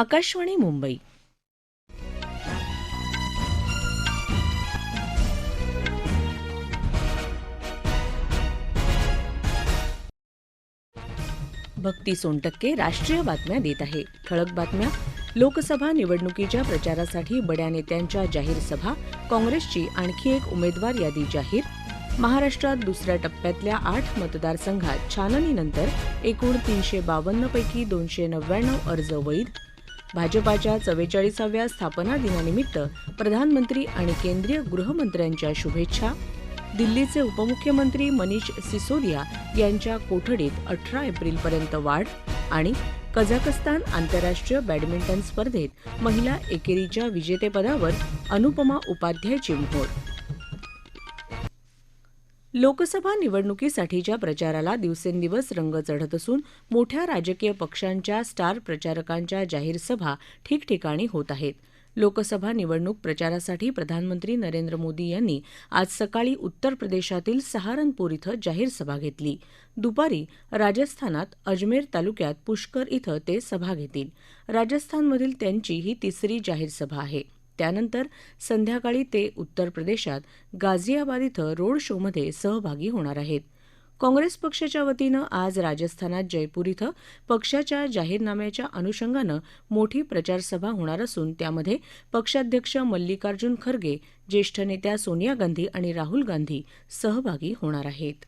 आकाशवाणी मुंबई. भक्ती सोनटक्के राष्ट्रीय बातम्या देत आहे. ठळक बातम्या. लोकसभा निवडणुकीच्या प्रचारासाठी बड्या नेत्यांच्या जाहीर सभा. काँग्रेसची आणखी एक उमेदवार यादी जाहीर. महाराष्ट्रात दुसऱ्या टप्प्यातल्या आठ मतदारसंघात छाननीनंतर एकूण तीनशे बावन्न पैकी दोनशे नव्याण्णव अर्ज वैध. भाजपाच्या चव्वेचाळीसाव्या स्थापना दिनानिमित्त प्रधानमंत्री आणि केंद्रीय गृहमंत्र्यांच्या शुभेच्छा. दिल्लीचे उपमुख्यमंत्री मनीष सिसोदिया यांच्या कोठडीत अठरा एप्रिलपर्यंत वाढ आणि कझाकस्तान आंतरराष्ट्रीय बॅडमिंटन स्पर्धेत महिला एकेरीच्या विजेतेपदावर अनुपमा उपाध्यायची मोहोर. लोकसभा निवडणुकीसाठीच्या प्रचाराला दिवसेंदिवस रंग चढत असून मोठ्या राजकीय पक्षांच्या स्टार प्रचारकांच्या जाहीर सभा ठिकठिकाणी होत आहेत. लोकसभा निवडणूक प्रचारासाठी प्रधानमंत्री नरेंद्र मोदी यांनी आज सकाळी उत्तर प्रदेशातील सहारनपूर इथं जाहीर सभा घेतली. दुपारी राजस्थानात अजमेर तालुक्यात पुष्कर इथं ते सभा घेतील. राजस्थानमधील त्यांची ही तिसरी जाहीर सभा आहे. त्यानंतर संध्याकाळी ते उत्तर प्रदेशात गाझियाबाद इथं रोड शोमध्ये सहभागी होणार आहेत. काँग्रेस पक्षाच्या वतीनं आज राजस्थानात जयपूर इथं पक्षाच्या जाहीरनाम्याच्या अनुषंगानं मोठी प्रचारसभा होणार असून त्यामध्ये पक्षाध्यक्ष मल्लिकार्जुन खरगे ज्येष्ठ नेत्या सोनिया गांधी आणि राहुल गांधी सहभागी होणार आहेत.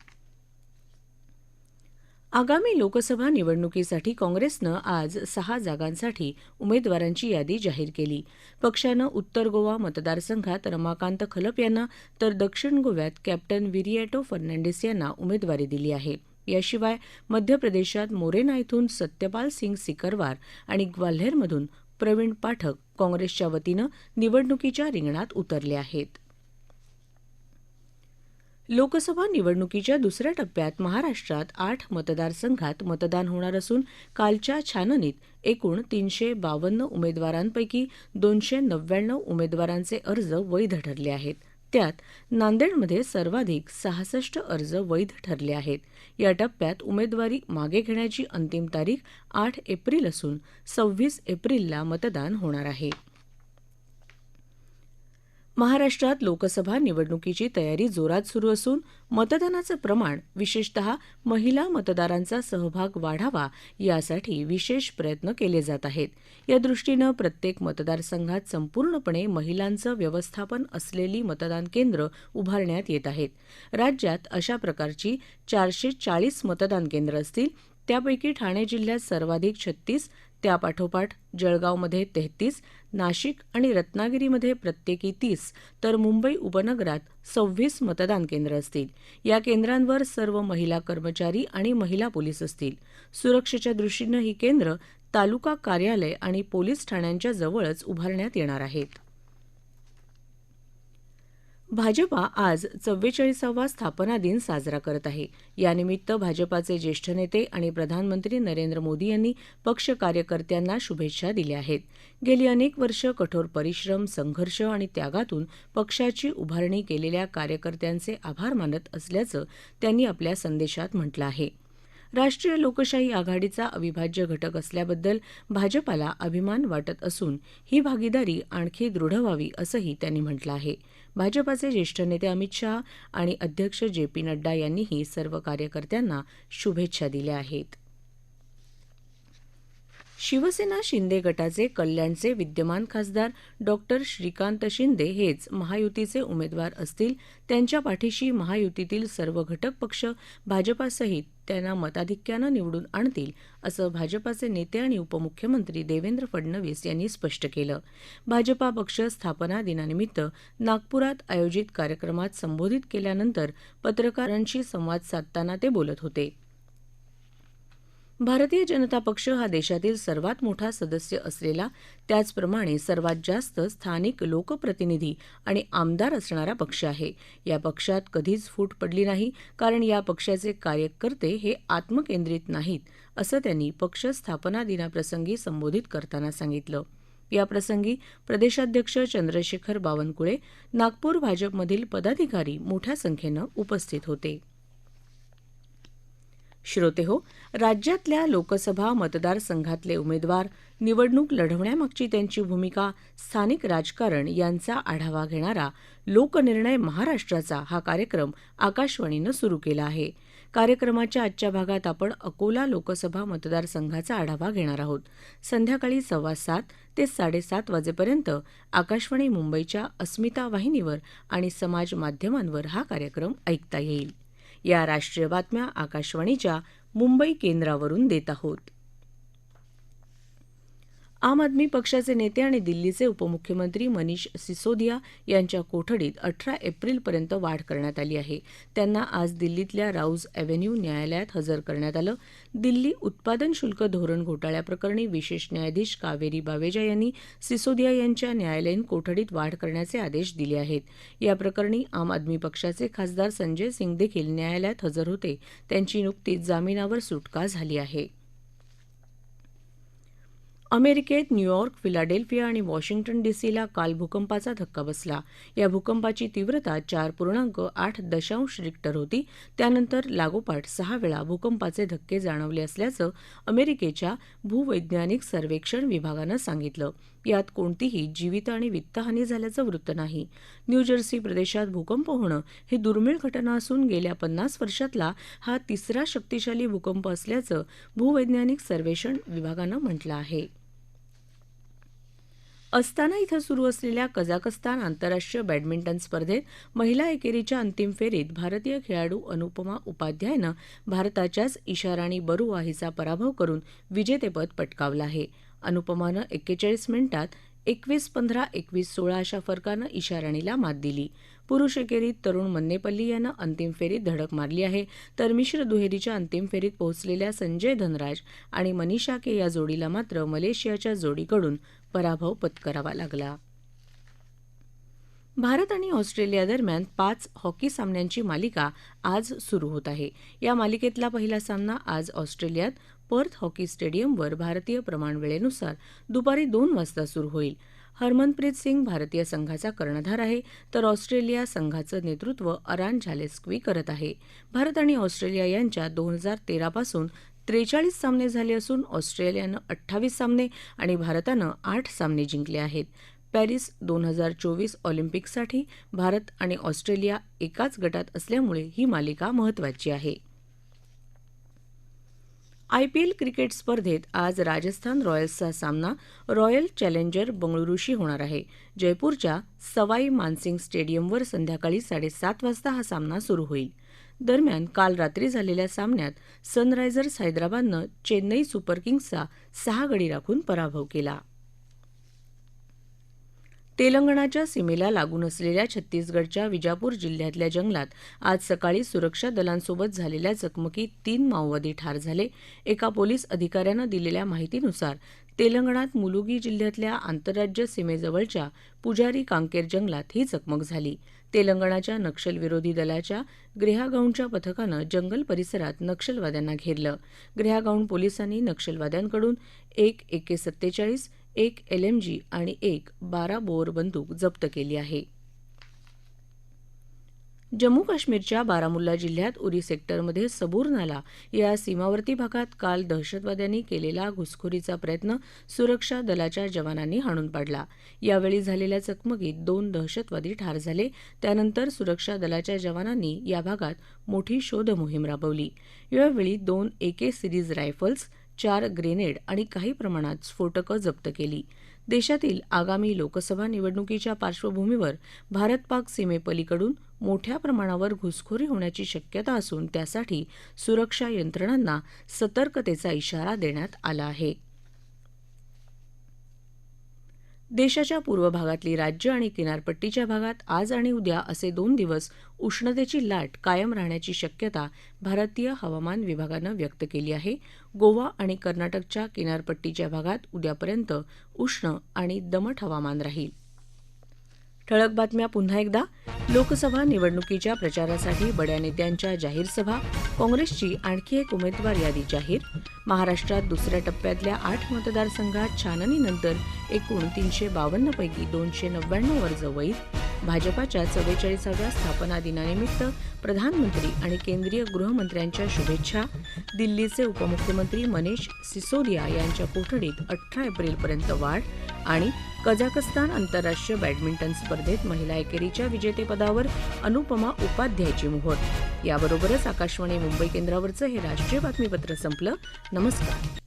आगामी लोकसभा निवडणुकीसाठी काँग्रेसनं आज सहा जागांसाठी उमेदवारांची यादी जाहीर केली. पक्षानं उत्तर गोवा मतदारसंघात रमाकांत खलप यांना तर दक्षिण गोव्यात कॅप्टन विरिएटो फर्नांडिस यांना उमेदवारी दिली आहे. याशिवाय मध्य प्रदेशात मोरेना इथून सत्यपाल सिंग सिकरवार आणि ग्वाल्हेरमधून प्रवीण पाठक काँग्रेसच्या वतीनं निवडणुकीच्या रिंगणात उतरले आहेत. लोकसभा निवडणुकीच्या दुसऱ्या टप्प्यात महाराष्ट्रात आठ मतदारसंघात मतदान होणार असून कालच्या छाननीत एकूण तीनशे बावन्न उमेदवारांपैकी दोनशे नव्याण्णव उमेदवारांचे अर्ज वैध ठरले आहेत. त्यात नांदेडमध्ये सर्वाधिक सहासष्ट अर्ज वैध ठरले आहेत. या टप्प्यात उमेदवारी मागे घेण्याची अंतिम तारीख आठ एप्रिल असून सव्वीस एप्रिलला मतदान होणार आहे. महाराष्ट्रात लोकसभा निवडणुकीची तयारी जोरात सुरू असून मतदानाचं प्रमाण विशेषतः महिला मतदारांचा सहभाग वाढावा यासाठी विशेष प्रयत्न केले जात आहेत. या दृष्टीनं प्रत्येक मतदारसंघात संपूर्णपणे महिलांचं व्यवस्थापन असलेली मतदान केंद्र उभारण्यात येत आहेत. राज्यात अशा प्रकारची चारशे चाळीस मतदान केंद्र असतील त्यापैकी ठाणे जिल्ह्यात सर्वाधिक छत्तीस त्यापाठोपाठ जळगावमध्ये तेहतीस नाशिक आणि रत्नागिरीमध्ये प्रत्येकी तीस तर मुंबई उपनगरात सव्वीस मतदान केंद्र असतील. या केंद्रांवर सर्व महिला कर्मचारी आणि महिला पोलीस असतील. सुरक्षेच्या दृष्टीनं ही केंद्र तालुका कार्यालय आणि पोलीस ठाण्यांच्या जवळच उभारण्यात येणार आहेत. भाजपा आज चव्वेचाळीसावा स्थापना दिन साजरा करत आहे. यानिमित्त भाजपाचे ज्येष्ठ नेते आणि प्रधानमंत्री नरेंद्र मोदी यांनी पक्ष कार्यकर्त्यांना शुभेच्छा दिल्या आहेत. गेली अनेक वर्ष कठोर परिश्रम संघर्ष आणि त्यागातून पक्षाची उभारणी केलेल्या कार्यकर्त्यांचे आभार मानत असल्याचं त्यांनी आपल्या संदेशात म्हटलं आहे. राष्ट्रीय लोकशाही आघाडीचा अविभाज्य घटक असल्याबद्दल भाजपाला अभिमान वाटत असून ही भागीदारी आणखी दृढ व्हावी असंही त्यांनी म्हटलं आहे. भाजपाचे ज्येष्ठ नेते अमित शहा आणि अध्यक्ष जे पी नड्डा यांनीही सर्व कार्यकर्त्यांना शुभेच्छा दिल्या आहेत. शिवसेना शिंदे गटाचे कल्याणचे विद्यमान खासदार डॉक्टर श्रीकांत शिंदे हेच महायुतीचे उमेदवार असतील त्यांच्या पाठीशी महायुतीतील सर्व घटक पक्ष भाजपासहित त्यांना मताधिक्यानं निवडून आणतील असं भाजपाचे नेते आणि उपमुख्यमंत्री देवेंद्र फडणवीस यांनी स्पष्ट केलं. भाजपा पक्ष स्थापना दिनानिमित्त नागपुरात आयोजित कार्यक्रमात संबोधित केल्यानंतर पत्रकारांशी संवाद साधताना ते बोलत होते. भारतीय जनता पक्ष हा देशातील सर्वात मोठा सदस्य असलेला त्याचप्रमाणे सर्वात जास्त स्थानिक लोकप्रतिनिधी आणि आमदार असणारा पक्ष आहे. या पक्षात कधीच फूट पडली नाही कारण या पक्षाचे कार्यकर्ते हे आत्मकेंद्रित नाहीत असं त्यांनी पक्ष स्थापना दिनाप्रसंगी संबोधित करताना सांगितलं. याप्रसंगी प्रदेशाध्यक्ष चंद्रशेखर बावनकुळे नागपूर भाजपमधील पदाधिकारी मोठ्या संख्येनं उपस्थित होते. श्रोते हो राज्यातल्या लोकसभा मतदारसंघातले उमेदवार निवडणूक लढवण्यामागची त्यांची भूमिका स्थानिक राजकारण यांचा आढावा घेणारा लोकनिर्णय महाराष्ट्राचा हा कार्यक्रम आकाशवाणीनं सुरू केला आहे. कार्यक्रमाच्या आजच्या भागात आपण अकोला लोकसभा मतदारसंघाचा आढावा घेणार आहोत. संध्याकाळी सव्वा सात ते साडेसात वाजेपर्यंत आकाशवाणी मुंबईच्या अस्मिता वाहिनीवर आणि समाज माध्यमांवर हा कार्यक्रम ऐकता येईल. या राष्ट्रीय बातम्या आकाशवाणीच्या मुंबई केंद्रावरून देत आहोत. आम आदमी पक्षाचे नेते आणि दिल्लीचे उपमुख्यमंत्री मनीष सिसोदिया यांच्या कोठडीत अठरा एप्रिलपर्यंत वाढ करण्यात आली आहे. त्यांना आज दिल्लीतल्या राऊज एव्हेन्यू न्यायालयात हजर करण्यात आलं. दिल्ली उत्पादन शुल्क धोरण घोटाळ्याप्रकरणी विशेष न्यायाधीश कावेरी बावेजा यांनी सिसोदिया यांच्या न्यायालयीन कोठडीत वाढ करण्याचे आदेश दिले आहेत. या प्रकरणी आम आदमी पक्षाचे खासदार संजय सिंग देखील न्यायालयात हजर होते. त्यांची नुकतीच जामिनावर सुटका झाली आहे. अमेरिकेत न्यूयॉर्क फिलाडेल्फिया आणि वॉशिंग्टन डीसीला काल भूकंपाचा धक्का बसला. या भूकंपाची तीव्रता चार पूर्णांक आठ दशांश रिक्टर होती. त्यानंतर लागोपाठ सहा वेळा भूकंपाचे धक्के जाणवले असल्याचं अमेरिकेच्या भूवैज्ञानिक सर्वेक्षण विभागानं सांगितलं. यात कोणतीही जीवित आणि वित्तहानी झाल्याचं वृत्त नाही. न्यूजर्सी प्रदेशात भूकंप होणं ही दुर्मिळ घटना असून गेल्या पन्नास वर्षातला हा तिसरा शक्तिशाली भूकंप असल्याचं भूवैज्ञानिक सर्वेक्षण विभागानं म्हटलं आहे. अस्ताना इथं सुरू असलेल्या कझाकस्तान आंतरराष्ट्रीय बॅडमिंटन स्पर्धेत महिला एकेरीच्या अंतिम फेरीत भारतीय खेळाडू अनुपमा उपाध्यायनं भारताच्याच इशाराणी बरुआ हिचा पराभव करून विजेतेपद पटकावलं आहे. अनुपमानं एक्केचाळीस मिनिटात एकवीस पंधरा एकवीस सोळा अशा फरकानं इशाराणीला मात दिली. पुरुष एकेरीत तरुण मन्नेपल्ली यानं अंतिम फेरीत धडक मारली आहे. तर मिश्र दुहेरीच्या अंतिम फेरीत पोहोचलेल्या संजय धनराज आणि मनीषा के या जोडीला मात्र मलेशियाच्या जोडीकडून पराभव पत्करावा लागला. भारत आणि ऑस्ट्रेलिया दरम्यान पाच हॉकी सामन्यांची मालिका आज सुरू होत आहे. या मालिकेतला पहिला सामना आज ऑस्ट्रेलियात पर्थ हॉकी स्टेडियमवर भारतीय प्रमाणवेळेनुसार दुपारी दोन वाजता सुरू होईल. हरमनप्रीत सिंग भारतीय संघाचा कर्णधार आहे तर ऑस्ट्रेलिया संघाचं नेतृत्व अरान झालेस्क्वी करत आहे. भारत आणि ऑस्ट्रेलिया यांच्या दोन हजार तेरापासून त्रेचाळीस सामने झाले असून ऑस्ट्रेलियानं अठ्ठावीस सामने आणि भारतानं आठ सामने जिंकले आहेत. पॅरिस दोन हजार चोवीस ऑलिम्पिकसाठी भारत आणि ऑस्ट्रेलिया एकाच गटात असल्यामुळे ही मालिका महत्त्वाची आहे. आयपीएल क्रिकेट स्पर्धेत आज राजस्थान रॉयल्सचा सामना रॉयल चॅलेंजर बंगळुरूशी होणार आहे. जयपूरच्या सवाई मानसिंग स्टेडियमवर संध्याकाळी साडेसात वाजता हा सामना सुरू होईल. दरम्यान काल रात्री झालेल्या सामन्यात सनरायझर्स हैदराबादनं चेन्नई सुपर किंग्सचा सहा गडी राखून पराभव केला. तेलंगणाच्या सीमेला लागून असलेल्या छत्तीसगडच्या विजापूर जिल्ह्यातल्या जंगलात आज सकाळी सुरक्षा दलांसोबत झालेल्या चकमकीत तीन माओवादी ठार झाले. एका पोलीस अधिकाऱ्यानं दिलेल्या माहितीनुसार तेलंगणात मुलुगी जिल्ह्यातल्या आंतरराज्य सीमेजवळच्या पुजारी कांकेर जंगलात ही चकमक झाली. तेलंगणाच्या नक्षलविरोधी दलाच्या ग्रेहागाऊंडच्या पथकानं जंगल परिसरात नक्षलवाद्यांना घेरलं. ग्रेहागाऊंड पोलिसांनी नक्षलवाद्यांकडून एक एके सत्तेचाळीस एक एलएमजी आणि एक बारा बोअर बंदूक जप्त केली आहे. जम्मू काश्मीरच्या बारामुल्ला जिल्ह्यात उरी सेक्टरमध्ये सबूर नाला या सीमावर्ती भागात काल दहशतवाद्यांनी केलेला घुसखोरीचा प्रयत्न सुरक्षा दलाच्या जवानांनी हाणून पाडला. यावेळी झालेल्या चकमकीत दोन दहशतवादी ठार झाले. त्यानंतर सुरक्षा दलाच्या जवानांनी या भागात मोठी शोध मोहीम राबवली. यावेळी दोन एके सिरीज रायफल्स चार ग्रेनेड आणि काही प्रमाणात स्फोटकं जप्त केली. देशातील आगामी लोकसभा निवडणुकीच्या पार्श्वभूमीवर भारत पाक सीमेपलीकडून मोठ्या प्रमाणावर घुसखोरी होण्याची शक्यता असून त्यासाठी सुरक्षा यंत्रणांना सतर्कतेचा इशारा देण्यात आला आहे. देशाच्या पूर्व भागातली राज्य आणि किनारपट्टीच्या भागात आज आणि उद्या असे दोन दिवस उष्णतेची लाट कायम राहण्याची शक्यता भारतीय हवामान विभागानं व्यक्त केली आहे. गोवा आणि कर्नाटकच्या किनारपट्टीच्या भागात उद्यापर्यंत उष्ण आणि दमट हवामान राहील. ठळक बातम्या पुन्हा एकदा. लोकसभा निवडणुकीच्या प्रचारासाठी बड्या नेत्यांच्या जाहीर सभा काँग्रेसची आणखी एक उमेदवार यादी जाहीर. महाराष्ट्रात दुसऱ्या टप्प्यातल्या आठ मतदारसंघात छाननीनंतर एकूण तीनशे बावन्नपैकी दोनशे नव्याण्णव अर्ज वैध. भाजपाच्या चव्वेचाळीसाव्या स्थापना दिनानिमित्त प्रधानमंत्री आणि केंद्रीय गृहमंत्र्यांच्या शुभेच्छा. दिल्लीचे उपमुख्यमंत्री मनीष सिसोदिया यांच्या कोठडीत अठरा एप्रिलपर्यंत वाढ. आणि कझाकस्तान आंतरराष्ट्रीय बॅडमिंटन स्पर्धेत महिला एकेरीच्या विजेतेपदावर अनुपमा उपाध्यायची मोहोर याबरोबरच आकाशवाणी मुंबई केंद्रावरचं हे राष्ट्रीय बातमीपत्र संपलं. नमस्कार.